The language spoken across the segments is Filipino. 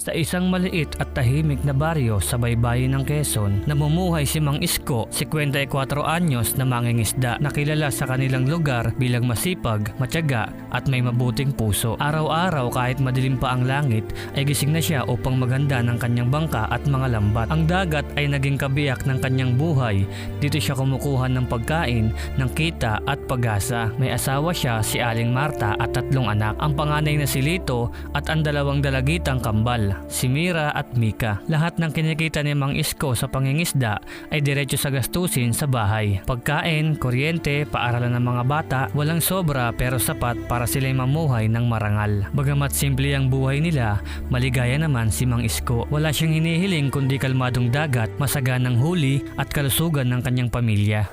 Sa isang maliit at tahimik na baryo sa baybayin ng Quezon, namumuhay si Mang Isko, 54 anyos na mangingisda na kilala sa kanilang lugar bilang masipag, matyaga at may mabuting puso. Araw-araw kahit madilim pa ang langit ay gising na siya upang maganda ng kanyang bangka at mga lambat. Ang dagat ay naging kabiyak ng kanyang buhay. Dito siya kumukuha ng pagkain, ng kita at pag-asa. May asawa siya si Aling Marta at tatlong anak. Ang panganay na si Lito at ang dalawang dalagitang kambal, si Mira at Mika. Lahat ng kinikita ni Mang Isko sa pangingisda ay diretso sa gastusin sa bahay. Pagkain, kuryente, paaralan ng mga bata, walang sobra pero sapat para sila'y mamuhay ng marangal. Bagamat simple ang buhay nila, maligaya naman si Mang Isko. Wala siyang hinihiling kundi kalmadong dagat, masaganang huli at kalusugan ng kanyang pamilya.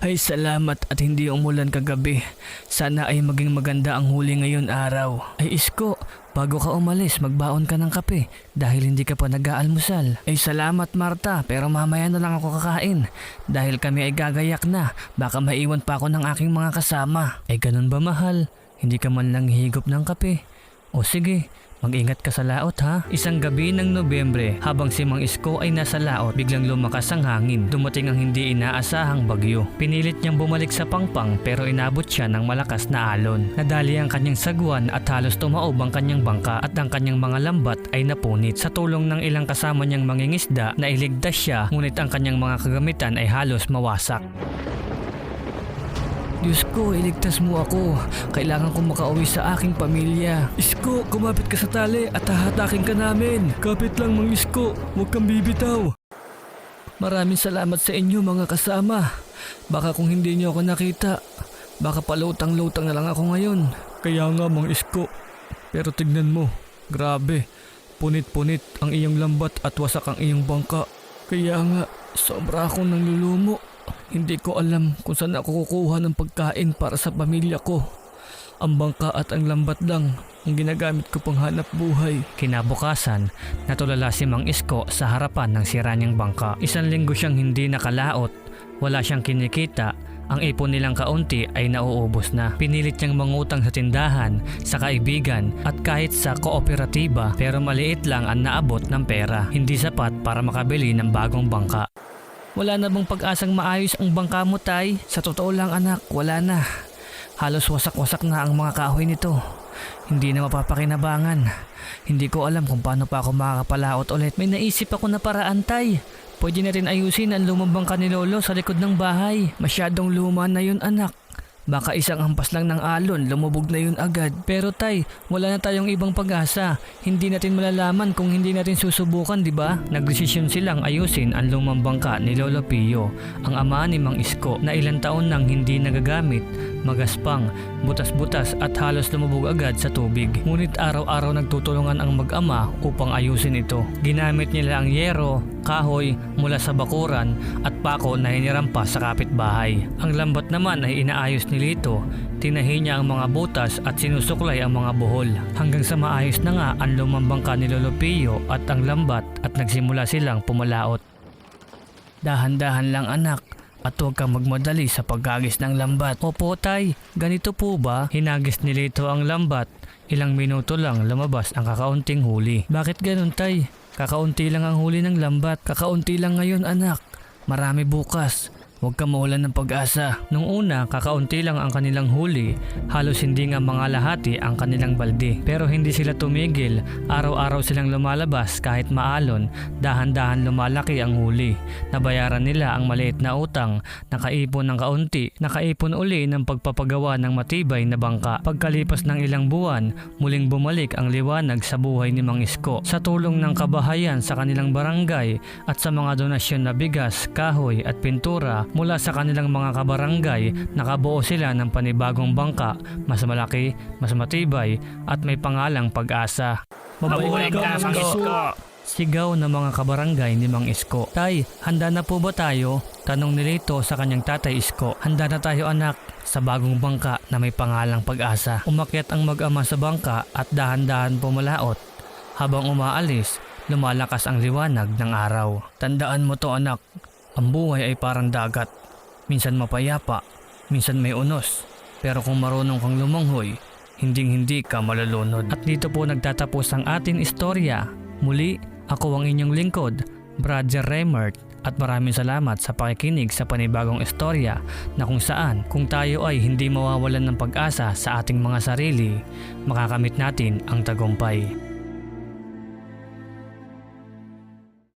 Ay salamat at hindi umulan kagabi. Sana ay maging maganda ang huli ngayon araw. Ay Isko, bago ka umalis magbaon ka ng kape dahil hindi ka pa nag-aalmusal. Ay salamat Marta pero mamaya na lang ako kakain dahil kami ay gagayak na. Baka maiwan pa ako ng aking mga kasama. Ay ganun ba mahal? Hindi ka man lang higop ng kape. O sige, Mag-ingat ka sa laot ha. Isang gabi ng Nobyembre, habang si Mang Isko ay nasa laot, biglang lumakas ang hangin. Dumating ang hindi inaasahang bagyo. Pinilit niyang bumalik sa pangpang pero inabot siya ng malakas na alon. Nadali ang kanyang sagwan at halos tumaob ang kanyang bangka at ang kanyang mga lambat ay napunit. Sa tulong ng ilang kasama niyang mangingisda, nailigtas siya ngunit ang kanyang mga kagamitan ay halos mawasak. Diyos ko, iligtas mo ako. Kailangan kong makauwi sa aking pamilya. Isko, kumapit ka sa tali at hahatakin ka namin. Kapit lang, Mang Isko. Huwag kang bibitaw. Maraming salamat sa inyo mga kasama. Baka kung hindi niyo ako nakita, baka palutang-lutang na lang ako ngayon. Kaya nga, Mang Isko. Pero tignan mo, grabe. Punit-punit ang iyong lambat at wasak ang iyong bangka. Kaya nga, sobra akong nanlulumo. Hindi ko alam kung saan ako kukuha ng pagkain para sa pamilya ko. Ang bangka at ang lambat lang ang ginagamit ko pang hanap buhay. Kinabukasan, natulala si Mang Isko sa harapan ng sira niyang bangka. Isang linggo siyang hindi nakalaot, wala siyang kinikita, ang ipon nilang kaunti ay nauubos na. Pinilit niyang mangutang sa tindahan, sa kaibigan at kahit sa kooperatiba pero maliit lang ang naabot ng pera. Hindi sapat para makabili ng bagong bangka. Wala na bang pag-asang maayos ang bangka mo, Tay? Sa totoo lang, anak, wala na. Halos wasak-wasak na ang mga kahoy nito. Hindi na mapapakinabangan. Hindi ko alam kung paano pa ako makakapalaot ulit. May naisip ako na paraan, Tay. Pwede na rin ayusin ang lumang bangka ni Lolo sa likod ng bahay. Masyadong luma na yun, anak. Baka isang hampas lang ng alon, lumubog na yun agad. Pero tay, wala na tayong ibang pag-asa. Hindi natin malalaman kung hindi natin susubukan, di ba? Nagdesisyon silang ayusin ang lumang bangka ni Lolo Pio, ang ama ni Mang Isko, na ilang taon nang hindi nagagamit, magaspang, butas-butas at halos lumubog agad sa tubig. Ngunit araw-araw nagtutulungan ang mag-ama upang ayusin ito. Ginamit nila ang yero, kahoy mula sa bakuran at pako na hiniram pa sa kapitbahay. Ang lambat naman ay inaayos ni Lito. Tinahi niya ang mga butas at sinusuklay ang mga buhol. Hanggang sa maayos na nga ang lumambangka ni Lolo Pio at ang lambat at nagsimula silang pumalaot. Dahan-dahan lang anak at huwag kang magmadali sa paghagis ng lambat. Opo tay, ganito po ba? Hinagis ni Lito ang lambat. Ilang minuto lang lumabas ang kakaunting huli. Bakit ganun tay? Kakaunti lang ang huli ng lambat. Kakaunti lang ngayon anak. Marami bukas. Huwag ka mawalan ng pag-asa. Nung una, kakaunti lang ang kanilang huli. Halos hindi nga mga lahati ang kanilang balde. Pero hindi sila tumigil. Araw-araw silang lumalabas kahit maalon. Dahan-dahan lumalaki ang huli. Nabayaran nila ang maliit na utang. Nakaipon ng kaunti. Nakaipon uli ng pagpapagawa ng matibay na bangka. Pagkalipas ng ilang buwan, muling bumalik ang liwanag sa buhay ni Mang Isko. Sa tulong ng kabahayan sa kanilang barangay at sa mga donasyon na bigas, kahoy at pintura, Mula sa kanilang mga kabarangay, nakabuo sila ng panibagong bangka, mas malaki, mas matibay, at may pangalang pag-asa. Mabuhay ka, Mang Isko! Sigaw ng mga kabarangay ni Mang Isko. Tay, handa na po ba tayo? Tanong ni Lito sa kanyang tatay Isko. Handa na tayo anak sa bagong bangka na may pangalang pag-asa. Umakyat ang mag-ama sa bangka at dahan-dahan pumalaot. Habang umaalis, lumalakas ang liwanag ng araw. Tandaan mo to anak, ang buhay ay parang dagat. Minsan mapayapa, minsan may unos. Pero kung marunong kang lumanghoy, hinding-hindi ka malulunod. At dito po nagtatapos ang ating istorya. Muli, ako ang inyong lingkod, Roger Remert at maraming salamat sa pakikinig sa panibagong istorya na kung saan kung tayo ay hindi mawawalan ng pag-asa sa ating mga sarili, makakamit natin ang tagumpay.